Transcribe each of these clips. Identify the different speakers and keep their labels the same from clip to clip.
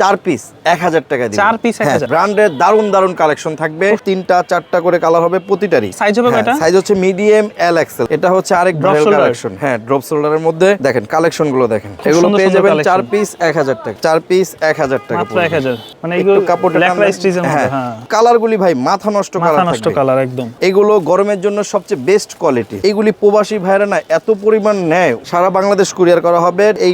Speaker 1: চার পিস এক হাজার টাকা
Speaker 2: চার 1000
Speaker 1: ব্র্যান্ডের দারুণ দারুণ কালেকশন থাকবে। তিনটা চারটা করে কালার হবে প্রতিটারই।
Speaker 2: Size হবে কয়টা?
Speaker 1: সাইজ হচ্ছে মিডিয়াম এল এক্সেল এটা হচ্ছে আরেক কালেকশন হ্যাঁ ড্রপ শোল্ডারের মধ্যে দেখেন কালেকশনগুলো দেখেন। এগুলো পেয়ে যাবেন চার পিস এক হাজার টাকা। চার পিস এক হাজার টাকা
Speaker 2: মাত্র এক হাজার। মানে এগুলো
Speaker 1: হ্যাঁ
Speaker 2: হ্যাঁ।
Speaker 1: কালারগুলি ভাই মাথা নষ্ট কালার
Speaker 2: নষ্ট কালার একদম।
Speaker 1: এগুলো গরমের জন্য সবচেয়ে বেস্ট কোয়ালিটি এইগুলি প্রবাসী ভাইরা না এত পরিমাণ নেয়। সারা বাংলাদেশ কুরিয়ার করা হবে। এই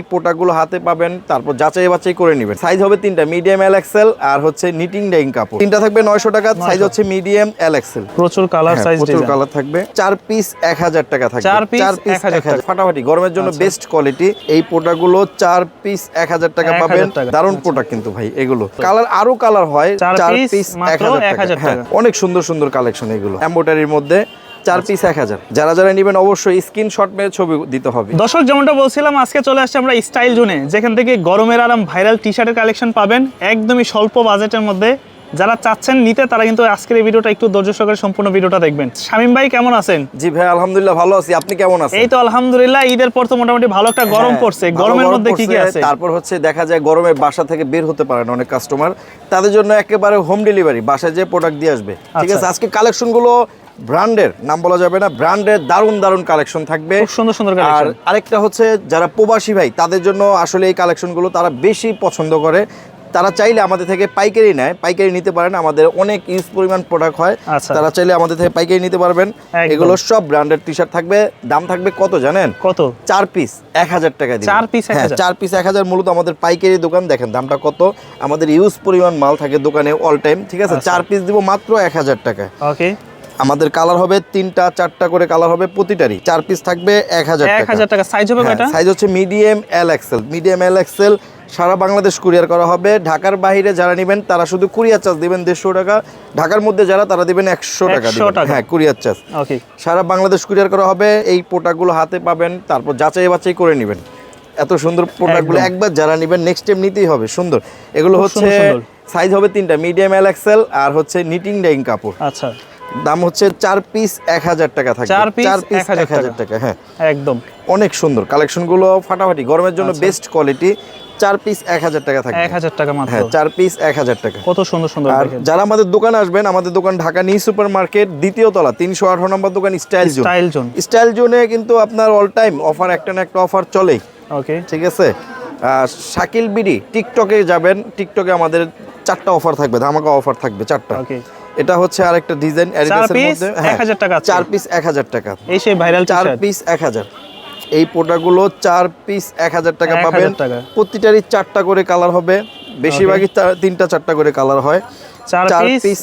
Speaker 1: হাতে পাবেন তারপর যাচাই বাছাই করে নেবেন। সাইজ হবে তিনটা মিডিয়াম এল এক্সেল আর হচ্ছে নিটিং ডাইং কাপড়। তিনটা থাকবে নয়শো টাকা সাইজ হচ্ছে মিডিয়াম এল এক্সেল
Speaker 2: প্রচুর কালার সাইজ
Speaker 1: হ্যাঁ, প্রচুর কালার থাকবে। চার পিস এক হাজার টাকা থাকবে।
Speaker 2: চার
Speaker 1: পিস এক হাজার ফাটাফাটি গরমের জন্য বেস্ট কোয়ালিটি এই প্রোডাক্টগুলো চার পিস এক হাজার টাকা পাবেন।
Speaker 2: টাকা।
Speaker 1: দারুণ প্রোডাক্ট কিন্তু ভাই এগুলো। কালার আরও কালার হয়
Speaker 2: চার
Speaker 1: পিস এক হাজার
Speaker 2: 1000
Speaker 1: টাকা। হ্যাঁ,
Speaker 2: টাকা।
Speaker 1: অনেক সুন্দর সুন্দর কালেকশন এগুলো। এম্বোটারির মধ্যে চার পিস এক হাজার। যারা যারা নেবেন অবশ্যই স্ক্রিনশট মেরে ছবি দিতে হবে।
Speaker 2: দর্শক যেমনটা বলছিলাম আজকে চলে আসছে আমরা স্টাইল জোনে যেখান থেকে গরমের আরাম ভাইরাল টি শার্টের কালেকশন পাবেন একদমই স্বল্প বাজেটের মধ্যে। যারা চাচ্ছেন নিতে তারা কিন্তু আজকের এই ভিডিওটা একটু ধৈর্য সহকারে সম্পূর্ণ ভিডিওটা দেখবেন। শামিম ভাই কেমন আছেন?
Speaker 1: জি ভাই আলহামদুলিল্লাহ ভালো আছি। আপনি কেমন আছেন?
Speaker 2: এই তো আলহামদুলিল্লাহ ঈদের পর তো মোটামুটি ভালো একটা গরম
Speaker 1: হ্যাঁ,
Speaker 2: পড়ছে। গরমের মধ্যে কি কি আছে?
Speaker 1: তারপর হচ্ছে দেখা যায় গরমে বাসা থেকে বের হতে পারে না অনেক কাস্টমার তাদের জন্য একেবারে হোম ডেলিভারি বাসায় যে প্রোডাক্ট দিয়ে আসবে। ঠিক
Speaker 2: আচ্ছা।
Speaker 1: আছে? আজকে কালেকশনগুলো ব্র্যান্ডের নাম বলা যাবে না ব্র্যান্ডের দারুণ দারুণ কালেকশন থাকবে।
Speaker 2: সুন্দর সুন্দর
Speaker 1: আর আরেকটা হচ্ছে যারা প্রবাসী ভাই তাদের জন্য আসলে এই কালেকশনগুলো তারা বেশি পছন্দ করে। তারা চাইলে আমাদের থেকে পাইকারি নেয় পাইকারি নিতে পারেন। আমাদের অনেক ইউজ পরিমাণ প্রোডাক্ট হয়।
Speaker 2: আচ্ছা।
Speaker 1: তারা চাইলে আমাদের থেকে পাইকারি নিতে পারবেন। এগুলো সব ব্র্যান্ডের টি শার্ট থাকবে। দাম থাকবে কত জানেন?
Speaker 2: কত?
Speaker 1: চার পিস এক হাজার টাকা।
Speaker 2: চার পিস
Speaker 1: হ্যাঁ চার পিস এক হাজার মূলত আমাদের পাইকারি দোকান। দেখেন দামটা কত। আমাদের ইউজ পরিমাণ মাল থাকে দোকানে অল টাইম ঠিক আছে?
Speaker 2: আচ্ছা।
Speaker 1: চার পিস দিব মাত্র এক হাজার টাকা আমাদের কালার হবে তিনটা চারটা করে কালার হবে প্রতিটারই। চার পিস থাকবে এক হাজার
Speaker 2: এক
Speaker 1: টাকা
Speaker 2: হাজার টাকা। সাইজ হবে
Speaker 1: সাইজ হচ্ছে medium L XL medium L XL সারা বাংলাদেশ কুরিয়ার করা হবে। ঢাকার বাইরে যারা নেবেন তারা শুধু কুরিয়ার চার্জ দিবেন দেড়শো টাকা। ঢাকার মধ্যে যারা তারা দিবেন একশো টাকা
Speaker 2: 100
Speaker 1: দিবেন।
Speaker 2: টাকা।
Speaker 1: হ্যাঁ কুরিয়ার চার্জ সারা বাংলাদেশ কুরিয়ার করা হবে। এই প্রোডাক্টগুলো হাতে পাবেন তারপর যাচাই বাছাই করে নেবেন। এত সুন্দর প্রোডাক্টগুলো
Speaker 2: একদম।
Speaker 1: একবার যারা নেবেন নেক্সট টাইম নিতেই হবে। সুন্দর। এগুলো হচ্ছে। সাইজ হবে তিনটা মিডিয়াম এল এক্সেল আর হচ্ছে নিটিং ডাইং কাপড়।
Speaker 2: আচ্ছা।
Speaker 1: দাম হচ্ছে চার পিস এক হাজার টাকা থাকবে।
Speaker 2: চার
Speaker 1: পিস এক হাজার টাকা। হ্যাঁ।
Speaker 2: একদম।
Speaker 1: অনেক সুন্দর। কালেকশনগুলো ফাটাফাটি গরমের জন্য
Speaker 2: আচ্ছা।
Speaker 1: বেস্ট কোয়ালিটি চার পিস এক হাজার টাকা থাকবে।
Speaker 2: এক হাজার টাকা মাত্র।
Speaker 1: হ্যাঁ চার পিস এক হাজার টাকা।
Speaker 2: কত সুন্দর সুন্দর
Speaker 1: আর যারা আমাদের দোকানে আসবেন আমাদের দোকান ঢাকা নিউ সুপার মার্কেট দ্বিতীয় তলা তিনশো আঠারো নম্বর দোকান style zone.
Speaker 2: Style zone.
Speaker 1: Style জোনে কিন্তু আপনার অল টাইম অফার একটা না একটা অফার চলেই।
Speaker 2: ওকে।
Speaker 1: ঠিক আছে? শাকিল বিডি টিকটকে যাবেন। টিকটকে আমাদের চারটা অফার থাকবে ধামাকা অফার থাকবে চারটা।
Speaker 2: ওকে।
Speaker 1: এটা হচ্ছে আরেকটা ডিজাইন
Speaker 2: piece 1000 টাকা আছে।
Speaker 1: চার পিস এক হাজার টাকা
Speaker 2: এই সেই ভাইরাল টি
Speaker 1: চার
Speaker 2: শার্ট
Speaker 1: পিস এক হাজার এই প্রোডাক্টগুলো চার পিস এক হাজার টাকা পাবেন। প্রতিটারই চারটা করে কালার হবে বেশিরভাগই তিনটা চারটা করে কালার হয়
Speaker 2: চার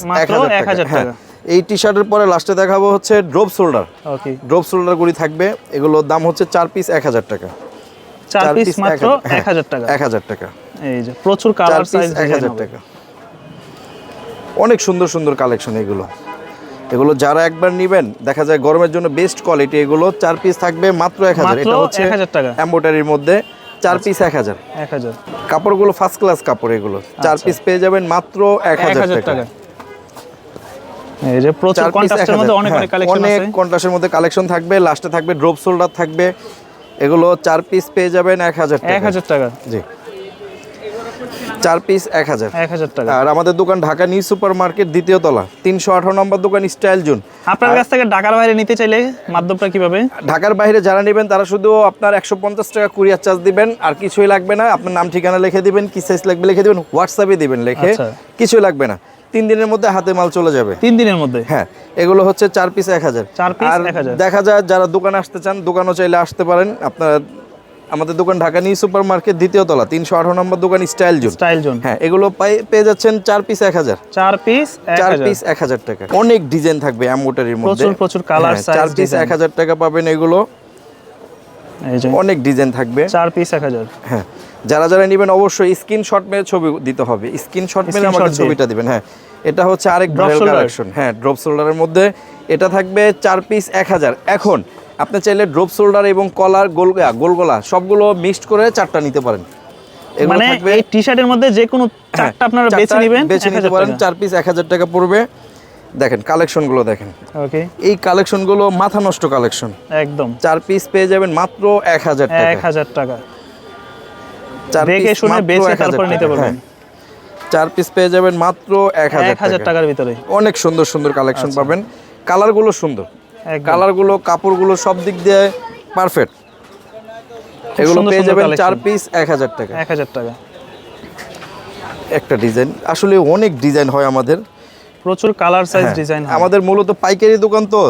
Speaker 2: মাত্র 1000
Speaker 1: হ্যাঁ
Speaker 2: টাকা।
Speaker 1: এই টি শার্টের পরে লাস্টে দেখাবো হচ্ছে ড্রপ শোল্ডার
Speaker 2: ওকে
Speaker 1: ড্রপ শোল্ডারগুলি থাকবে এগুলোর দাম হচ্ছে চার পিস এক হাজার টাকা
Speaker 2: চার পিস মাত্র
Speaker 1: 1000 হ্যাঁ,
Speaker 2: এক হাজার টাকা
Speaker 1: এক হাজার টাকা
Speaker 2: এই যে প্রচুর কালার সাইজ
Speaker 1: এক হাজার টাকা অনেক সুন্দর সুন্দর কালেকশন এগুলো। এগুলো যারা একবার নিবেন দেখা যায় গরমের জন্য বেস্ট কোয়ালিটি এগুলো চার পিস থাকবে মাত্র এক হাজার। এটা হচ্ছে
Speaker 2: 1000 টাকা।
Speaker 1: এম্বোটারির মধ্যে চার পিস এক হাজার।
Speaker 2: এক হাজার।
Speaker 1: কাপড়গুলো ফার্স্ট ক্লাস কাপড় এগুলো। চার
Speaker 2: আচ্ছা।
Speaker 1: পিস পেয়ে যাবেন মাত্র এক হাজার টাকা। এক
Speaker 2: কন্ট্রাস্টের। অনেক
Speaker 1: হ্যাঁ,
Speaker 2: অনেক
Speaker 1: অনেক কন্ট্রাস্টের মধ্যে কালেকশন থাকবে লাস্টে থাকবে ড্রপ শোল্ডার থাকবে। এগুলো চার পিস পেয়ে যাবেন এক হাজার
Speaker 2: এক হাজার টাকা।
Speaker 1: জি। চার পিস এক হাজার।
Speaker 2: এক হাজার টাকা।
Speaker 1: আর আমাদের দোকান ঢাকা নিউ সুপার মার্কেট দ্বিতীয় তলা তিনশো আঠারো নম্বর দোকান স্টাইল জোন।
Speaker 2: আপনার কাছ থেকে ঢাকার বাইরে নিতে চাইলে মাধ্যমটা কীভাবে?
Speaker 1: ঢাকার বাইরে যারা নেবেন তারা শুধু আপনার একশো পঞ্চাশ টাকা কুরিয়ার চার্জ দিবেন আর কিছুই লাগবে না। আপনার নাম ঠিকানা লিখে দিবেন কি সাইজ লাগবে লিখে দিবেন হোয়াটসঅ্যাপে দিবেন লিখে
Speaker 2: আচ্ছা।
Speaker 1: কিছুই লাগবে না। তিন দিনের মধ্যে হাতে মাল চলে যাবে।
Speaker 2: তিন দিনের মধ্যে?
Speaker 1: হ্যাঁ এগুলো হচ্ছে চার পিস এক হাজার।
Speaker 2: চার 1000
Speaker 1: দেখা যায় যারা দোকানে আসতে চান দোকানও চাইলে আসতে পারেন। আপনারা আমাদের দোকান ঢাকা নিউ সুপার মার্কেট দ্বিতীয় তলা তিনশো আঠারো নম্বর দোকান স্টাইল জোন।
Speaker 2: Style zone.
Speaker 1: হ্যাঁ এগুলো পেয়ে যাচ্ছেন চার পিস এক হাজার।
Speaker 2: চার পিস
Speaker 1: চার পিস এক হাজার টাকা। অনেক ডিজাইন থাকবে অ্যাম্বোটারির মধ্যে।
Speaker 2: প্রচুর প্রচুর কালার
Speaker 1: হ্যাঁ, চার পিস এক হাজার টাকা পাবেন এগুলো। অনেক ডিজাইন থাকবে।
Speaker 2: চার পিস এক হাজার।
Speaker 1: হ্যাঁ যারা যারা নেবেন অবশ্যই স্ক্রিনশট মেরে ছবি দিতে হবে। স্ক্রিনশট মেরে আমাকে ছবিটা দিবেন হ্যাঁ। এটা হচ্ছে আরেক? কালেকশন হ্যাঁ ড্রপ শোল্ডারের মধ্যে এটা থাকবে চার পিস এক হাজার। এখন আপনি চাইলে ড্রপ শোল্ডার এবং কলার গোল গোলগলা সবগুলো মিক্সড করে চারটা নিতে পারেন।
Speaker 2: মানে এই টি শার্টের মধ্যে যে কোনো
Speaker 1: হ্যাঁ,
Speaker 2: চারটা আপনারা বেছে নেবেন
Speaker 1: বেছে নিতে পারেন চার পিস এক হাজার টাকা পড়বে। দেখেন কালেকশনগুলো দেখেন।
Speaker 2: ওকে
Speaker 1: এই কালেকশনগুলো মাথা নষ্ট কালেকশন
Speaker 2: একদম।
Speaker 1: চার পিস পেয়ে যাবেন মাত্র এক হাজার
Speaker 2: এক হাজার টাকা।
Speaker 1: চার
Speaker 2: দেখে শুনে বেছে তারপর নিতে
Speaker 1: টাকা,
Speaker 2: পারবেন।
Speaker 1: হ্যাঁ। চার পিস পেয়ে যাবেন মাত্র এক
Speaker 2: হাজার টাকার ভিতরে।
Speaker 1: অনেক সুন্দর সুন্দর কালেকশন পাবেন। কালারগুলো সুন্দর। কালারগুলো কাপড়গুলো সব দিক দিয়ে পারফেক্ট এগুলো পেয়ে যাবেন চার পিস এক হাজার টাকা।
Speaker 2: এক হাজার টাকা।
Speaker 1: একটা ডিজাইন আসলে অনেক ডিজাইন হয় আমাদের।
Speaker 2: প্রচুর কালার সাইজ ডিজাইন
Speaker 1: আমাদের মূলত পাইকারি দোকান তো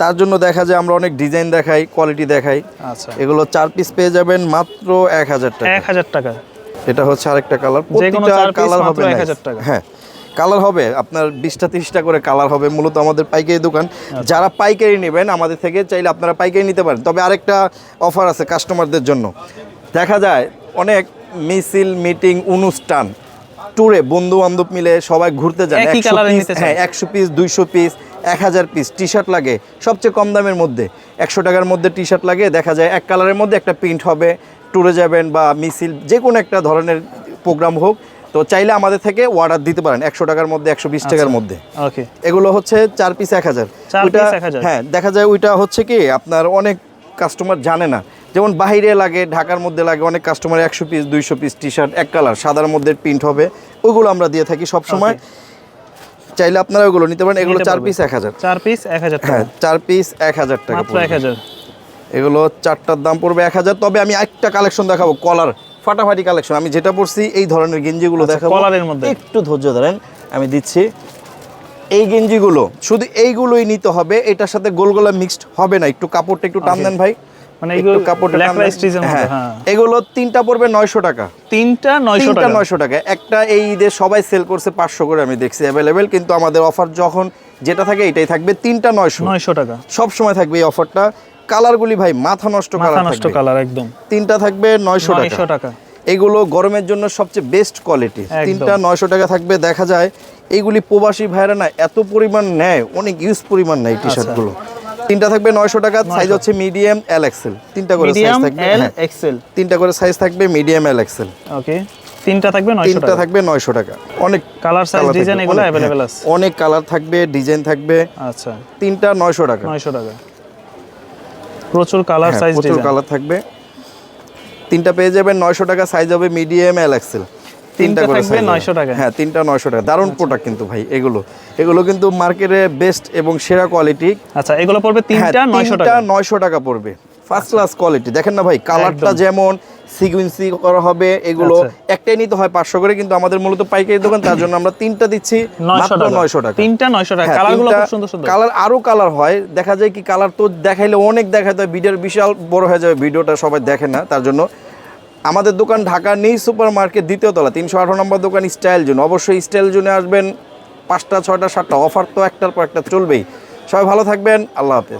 Speaker 1: তার জন্য দেখা যায় আমরা অনেক ডিজাইন দেখাই কোয়ালিটি দেখাই।
Speaker 2: আচ্ছা।
Speaker 1: এগুলো চার পিস পেয়ে যাবেন মাত্র এক হাজার টাকা।
Speaker 2: এক হাজার টাকা।
Speaker 1: এটা হচ্ছে আরেকটা কালার কালার
Speaker 2: মাত্র
Speaker 1: হবে
Speaker 2: 1000
Speaker 1: nice।
Speaker 2: টাকা।
Speaker 1: হ্যাঁ। কালার হবে আপনার বিশটা তিরিশটা করে কালার হবে মূলত আমাদের পাইকারি দোকান। যারা পাইকারি নেবেন আমাদের থেকে চাইলে আপনারা পাইকারি নিতে পারেন। তবে আরেকটা অফার আছে কাস্টমারদের জন্য। দেখা যায় অনেক মিছিল মিটিং অনুষ্ঠান ট্যুরে বন্ধু বান্ধব মিলে সবাই ঘুরতে যান।
Speaker 2: একই
Speaker 1: 100
Speaker 2: colour এর
Speaker 1: piece,
Speaker 2: নিতে চায়।
Speaker 1: হ্যাঁ একশো পিস দুইশো পিস এক হাজার পিস টি শার্ট লাগে সবচেয়ে কম দামের মধ্যে। একশো টাকার মধ্যে টি শার্ট লাগে দেখা যায় এক কালারের মধ্যে একটা প্রিন্ট হবে। ট্যুরে যাবেন বা মিছিল যে কোনো একটা ধরনের প্রোগ্রাম হোক তো চাইলে আমাদের থেকে অর্ডার দিতে পারেন। একশো টাকার মধ্যে একশো বিশ টাকার মধ্যে।
Speaker 2: ওকে
Speaker 1: এগুলো হচ্ছে চার পিস এক হাজার।
Speaker 2: চার
Speaker 1: ওইটা
Speaker 2: piece 1000
Speaker 1: হ্যাঁ দেখা যায় ওইটা হচ্ছে কি আপনার অনেক কাস্টমার জানে না। যেমন বাইরে লাগে ঢাকার মধ্যে লাগে অনেক কাস্টমার একশো পিস দুইশো পিস টি শার্ট এক কালার সাদার মধ্যে প্রিন্ট হবে। ওইগুলো আমরা দিয়ে থাকি সব সময় চাইলে আপনারা ওইগুলো নিতে পারেন। এগুলো চার পিস এক হাজার।
Speaker 2: চার পিস এক হাজার
Speaker 1: হ্যাঁ চার পিস এক হাজার টাকা
Speaker 2: এক হাজার।
Speaker 1: এগুলো চারটার দাম পড়বে এক হাজার। তবে আমি একটা কালেকশন দেখাবো কলার ফাটাফাটি কালেকশন আমি যেটা পড়ছি এই ধরনের গেঞ্জিগুলো দেখাবো।
Speaker 2: আচ্ছা, কলারের মধ্যে।
Speaker 1: একটু ধৈর্য ধরেন আমি দিচ্ছি। এই গেঞ্জিগুলো শুধু এইগুলোই নিতে হবে এটার সাথে গোলগোলা মিক্সড হবে না। একটু কাপড়টা একটু টান দেন ভাই।
Speaker 2: মানে
Speaker 1: কাপড়টা হ্যাঁ।
Speaker 2: হ্যাঁ।
Speaker 1: এগুলো তিনটা পড়বে নয়শো টাকা।
Speaker 2: তিনটা নয়শো
Speaker 1: তিনটা
Speaker 2: টাকা।
Speaker 1: নয়শো টাকা। একটা এই ঈদে সবাই সেল করছে পাঁচশো করে আমি দেখছি কিন্তু আমাদের অফার যখন যেটা থাকে এটাই থাকবে তিনটা নয়শো।
Speaker 2: নয়শো টাকা।
Speaker 1: সব সময় থাকবে এই অফারটা কালারগুলি ভাই মাথা নষ্ট
Speaker 2: মাথা
Speaker 1: কালার
Speaker 2: নষ্ট কালার একদম।
Speaker 1: তিনটা থাকবে নয়শো টাকা।
Speaker 2: টাকা।
Speaker 1: এগুলো গরমের জন্য সবচেয়ে বেস্ট কোয়ালিটি তিনটা নয়শো টাকা থাকবে দেখা যায়। এইগুলি প্রবাসী ভাইরা না এত পরিমাণ নেয় অনেক ইউজ পরিমাণ নেয়
Speaker 2: আচ্ছা।
Speaker 1: টি শার্টগুলো তিনটা থাকবে নয়শো টাকা সাইজ হচ্ছে মিডিয়াম এল এক্সেল তিনটা করে সাইজ
Speaker 2: মিডিয়াম
Speaker 1: থাকবে
Speaker 2: এল
Speaker 1: হ্যাঁ,
Speaker 2: এক্সেল
Speaker 1: তিনটা করে সাইজ থাকবে মিডিয়াম এল এক্সেল
Speaker 2: ওকে তিনটা থাকবে নয়শো
Speaker 1: তিনটা থাকবে নয়শো টাকা। অনেক
Speaker 2: কালার সাইজ ডিজাইন এগুলো
Speaker 1: অনেক, হ্যাঁ,
Speaker 2: আছে।
Speaker 1: অনেক কালার থাকবে ডিজাইন থাকবে।
Speaker 2: আচ্ছা।
Speaker 1: তিনটা নয়শো টাকা।
Speaker 2: নয়শো টাকা। প্রচুর কালার
Speaker 1: হ্যাঁ,
Speaker 2: সাইজ
Speaker 1: প্রচুর কালার থাকবে। তিনটা পেয়ে যাবেন নয়শো টাকা সাইজ হবে মিডিয়াম এল এক্সেল
Speaker 2: তিনটা
Speaker 1: করে
Speaker 2: থাকবে
Speaker 1: নয়শো
Speaker 2: 900 টাকা?
Speaker 1: হ্যাঁ তিনটা নয়শো টাকা। দারুণ প্রোডাক্ট কিন্তু ভাই এগুলো। এগুলো কিন্তু মার্কেটে বেস্ট এবং সেরা কোয়ালিটি
Speaker 2: আচ্ছা এগুলো পড়বে তিনটা নয়শো টাকা।
Speaker 1: হ্যাঁ, নয়শো টাকা পড়বে। ফার্স্ট ক্লাস কোয়ালিটি দেখেন না ভাই কালারটা যেমন সিকুয়েন্সি করা হবে এগুলো
Speaker 2: আচ্ছা।
Speaker 1: একটাই নিতে হয় পাঁচশো করে কিন্তু আমাদের মূলত পাইকারি দোকান তার জন্য আমরা তিনটা দিচ্ছি মাত্র নয়শো টাকা।
Speaker 2: তিনটা নয়শো টাকা।
Speaker 1: হ্যাঁ,
Speaker 2: কালারগুলো খুব সুন্দর সুন্দর।
Speaker 1: কালার আরও কালার হয়। দেখা যায় কি কালার তো দেখাইলে অনেক দেখাতে হয় ভিডিওর বিশাল বড় হয়ে যাবে ভিডিওটা সবাই দেখে না তার জন্য। আমাদের দোকান ঢাকা নেই সুপার মার্কেট দ্বিতীয় তলা তিনশো আঠারো নম্বর দোকান স্টাইল জোন অবশ্যই স্টাইল জোনে আসবেন পাঁচটা ছয়টা সাতটা অফার তো একটার পর একটা চলবেই। সবাই ভালো থাকবেন আল্লাহ হাফেজ।